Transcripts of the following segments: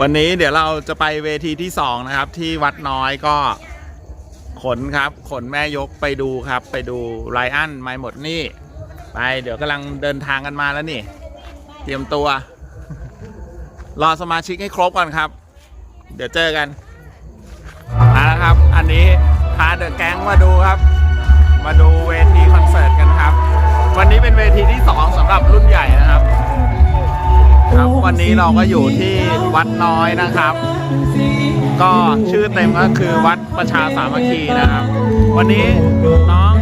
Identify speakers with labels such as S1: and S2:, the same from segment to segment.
S1: วันนี้เดี๋ยวเราจะไปเวทีที่สองนะครับ ที่วัดน้อยก็ขนครับ ขนแม่ยกไปดูครับ ไปดูไรอันไม่หมดนี่ ไปเดี๋ยวกำลังเดินทางกันมาแล้วนี่ เตรียมตัว รอสมาชิกให้ครบก่อนครับ เดี๋ยวเจอกัน มาแล้วครับ อันนี้พาเดอะแก๊งมาดูครับ วันนี้เราก็อยู่ที่วัดน้อยนะครับ ก็ชื่อเต็มก็คือวัดประชาสามัคคีนะครับ วันนี้น้อง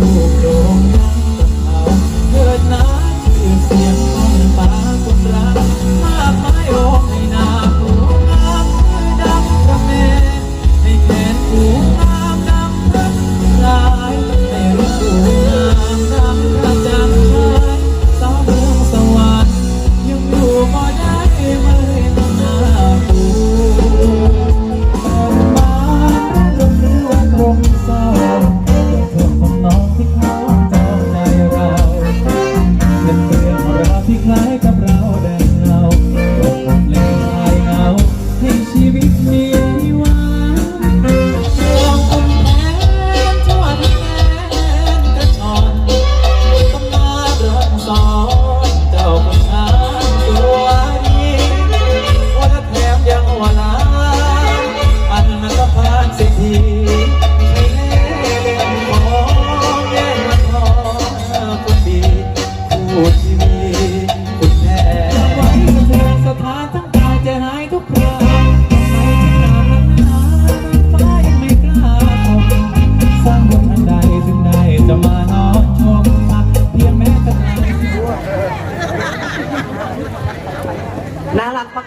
S2: ให้ลูกโด่ง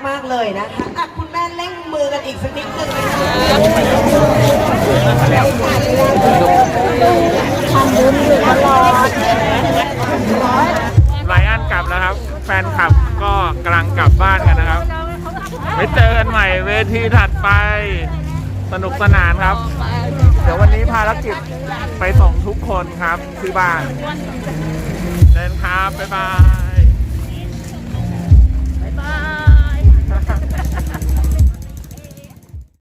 S3: มาก ๆ เลยนะคะอะคุณแม่เร่งมือกันอีกสักนิดหนึ่งนะคะทำบุญอยู่ตลอด
S1: ไรอันกลับแล้วครับ แฟนคลับก็กำลังกลับบ้านกันนะครับไว้เจอกันใหม่เวทีถัดไป สนุกสนานครับ เดี๋ยววันนี้ภารกิจไปส่งทุกคนครับที่บ้าน เดินครับ บ๊ายบาย